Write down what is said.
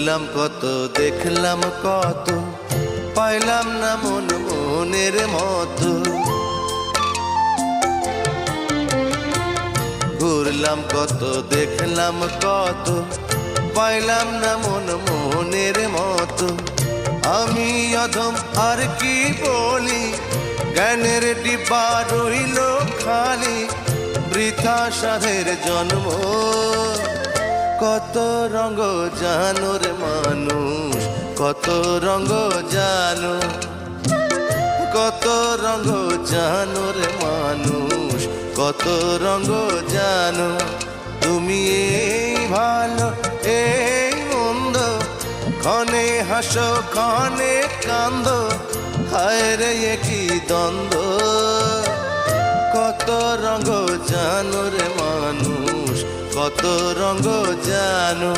ঘুরলাম কত, দেখলাম কত, পাইলাম না মন মনের মতো। ঘুরলাম কত, দেখলাম কত, পাইলাম না মন মনের মতো। আমি অধম আর কি বলি, জ্ঞানের ডিব্বা রইল খালি, বৃথা সাধের জন্ম। কত রঙ্গ জানো রে মানুষ? কত রঙ্গ জানো? কত রঙ্গ জানো রে মানুষ? কত রঙ্গ জানো? তুমি এই ভালো, এই মন্দ, ক্ষণে হাসো, ক্ষণে কান্দ, হায় রে কি দ্বন্দ্ব? কত রঙ্গ জানো রে মানুষ? কত রঙ জানো?